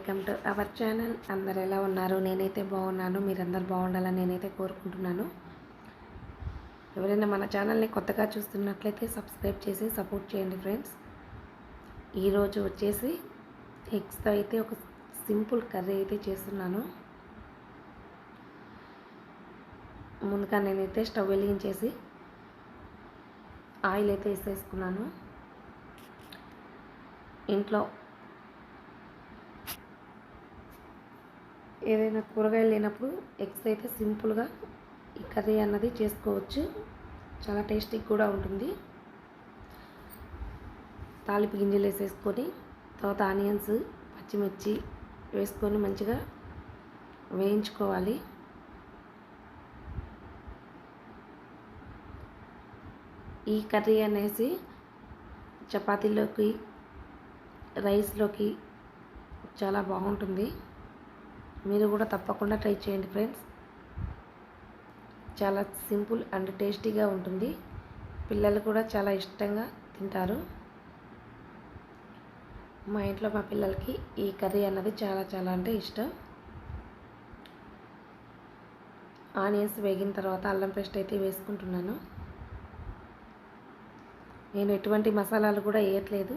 Welcome to our channel. అందరు ఎలా ఉన్నారు? నేనైతే బాగున్నాను. మీరందరు బాగుండాలని నేనైతే కోరుకుంటున్నాను. ఎవరైనా మన ఛానల్ని కొత్తగా చూస్తున్నట్లయితే సబ్స్క్రైబ్ చేసి సపోర్ట్ చేయండి ఫ్రెండ్స్. ఈరోజు వచ్చేసి ఎగ్స్తో అయితే ఒక సింపుల్ కర్రీ అయితే చేస్తున్నాను. ముందుగా నేనైతే స్టవ్ వెలిగించేసి ఆయిల్ అయితే వేసేసుకున్నాను. ఇంట్లో ఏదైనా కూరగాయలు లేనప్పుడు ఎగ్స్ అయితే సింపుల్గా ఈ కర్రీ అన్నది చేసుకోవచ్చు. చాలా టేస్టీ కూడా ఉంటుంది. తాలింపు గింజలు వేసేసుకొని తర్వాత ఆనియన్స్ పచ్చిమిర్చి వేసుకొని మంచిగా వేయించుకోవాలి. ఈ కర్రీ అనేసి చపాతీలోకి రైస్లోకి చాలా బాగుంటుంది. మీరు కూడా తప్పకుండా ట్రై చేయండి ఫ్రెండ్స్. చాలా సింపుల్ అండ్ టేస్టీగా ఉంటుంది. పిల్లలు కూడా చాలా ఇష్టంగా తింటారు. మా ఇంట్లో మా పిల్లలకి ఈ కర్రీ అన్నది చాలా చాలా అంటే ఇష్టం. ఆనియన్స్ వేగిన తర్వాత అల్లం పేస్ట్ అయితే వేసుకుంటున్నాను. నేను ఎటువంటి మసాలాలు కూడా వేయట్లేదు.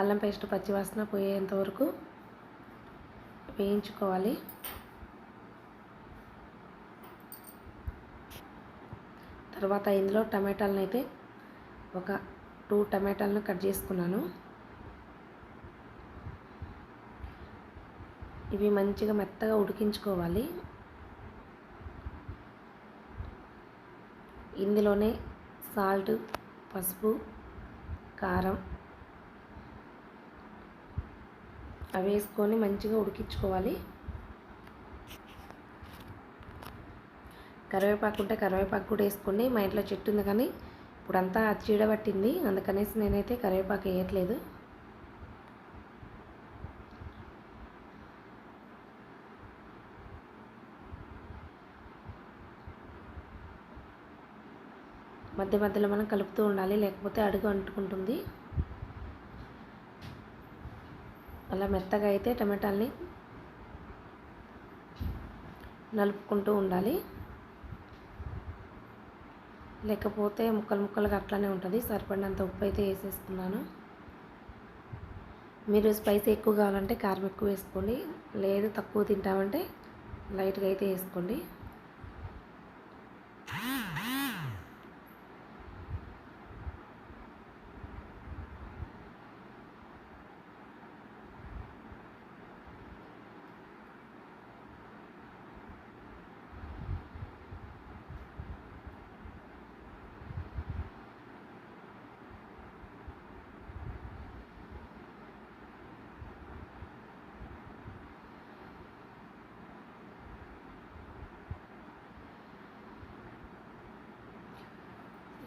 అల్లం పేస్ట్ పచ్చివాసన పోయేంత వరకు వేయించుకోవాలి. తర్వాత ఇందులో టమాటాలను అయితే ఒక టూ టమాటాలను కట్ చేసుకున్నాను. ఇవి మంచిగా మెత్తగా ఉడికించుకోవాలి. ఇందులోనే సాల్ట్ పసుపు కారం అవి వేసుకొని మంచిగా ఉడికించుకోవాలి. కరివేపాకు ఉంటే కరివేపాకు కూడా వేసుకోండి. మా ఇంట్లో చెట్టు ఉంది కానీ ఇప్పుడంతా చీడబట్టింది అందుకనేసి నేనైతే కరివేపాకు వేయట్లేదు. మధ్య మధ్యలో మనం కలుపుతూ ఉండాలి. లేకపోతే అడుగు అంటుకుంటుంది. అలా మెత్తగా అయితే టమాటాలని నలుపుకుంటూ ఉండాలి. లేకపోతే ముక్కలు ముక్కలుగా అట్లానే ఉంటుంది. సరిపడినంత ఉప్పు అయితే వేసేసుకున్నాను. మీరు స్పైసీ ఎక్కువ కావాలంటే కారం ఎక్కువ వేసుకోండి. లేదు తక్కువ తింటామంటే లైట్గా అయితే వేసుకోండి.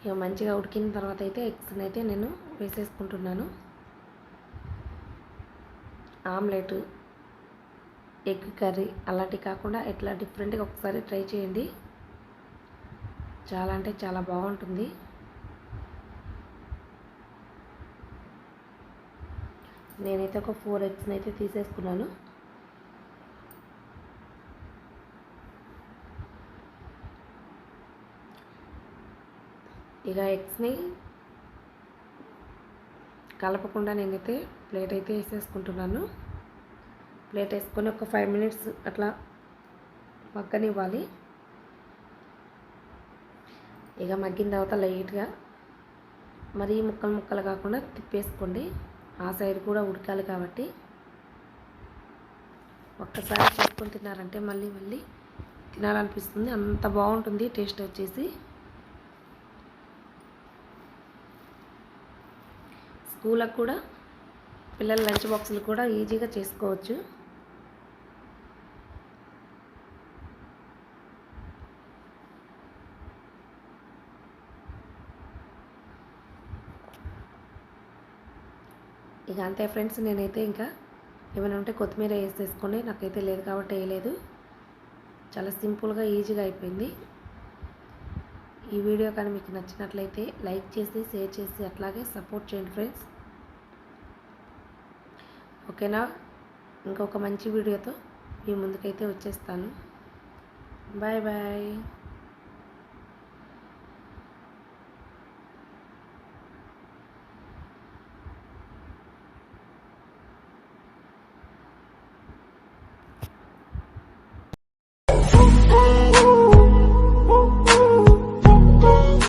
ఇక మంచిగా ఉడికిన తర్వాత అయితే ఎగ్స్ని అయితే నేను వేసేసుకుంటున్నాను. ఆమ్లెట్ ఎగ్ కర్రీ అలాంటివి కాకుండా ఎట్లా డిఫరెంట్గా ఒకసారి ట్రై చేయండి. చాలా అంటే చాలా బాగుంటుంది. నేనైతే ఒక ఫోర్ ఎగ్స్ని అయితే తీసేసుకున్నాను. ఇక ఎగ్స్ని కలపకుండా నేనైతే ప్లేట్ అయితే వేసేసుకుంటున్నాను. ప్లేట్ వేసుకొని ఒక ఫైవ్ మినిట్స్ అట్లా మగ్గనివ్వాలి. ఇక మగ్గిన తర్వాత లైట్గా మరీ ముక్కలు ముక్కలు కాకుండా తిప్పేసుకోండి. ఆ సైడ్ కూడా ఉడకాలి కాబట్టి. ఒక్కసారి చేసుకొని తిన్నారంటే మళ్ళీ మళ్ళీ తినాలనిపిస్తుంది. అంత బాగుంటుంది టేస్ట్ వచ్చేసి. స్కూల్కి కూడా పిల్లల లంచ్ బాక్సులు కూడా ఈజీగా చేసుకోవచ్చు. ఇక అంతే ఫ్రెండ్స్ నేనైతే ఇంకా ఏమైనా ఉంటే కొత్తిమీర వేసేసుకొని నాకైతే లేదు కాబట్టి వేయలేదు. చాలా సింపుల్గా ఈజీగా అయిపోయింది. ఈ వీడియో కానీ మీకు నచ్చినట్లయితే లైక్ చేసి షేర్ చేసి అట్లాగే సపోర్ట్ చేయండి ఫ్రెండ్స్. ఓకేనా? ఇంకొక మంచి వీడియోతో మీ ముందుకైతే వచ్చేస్తాను. Bye bye.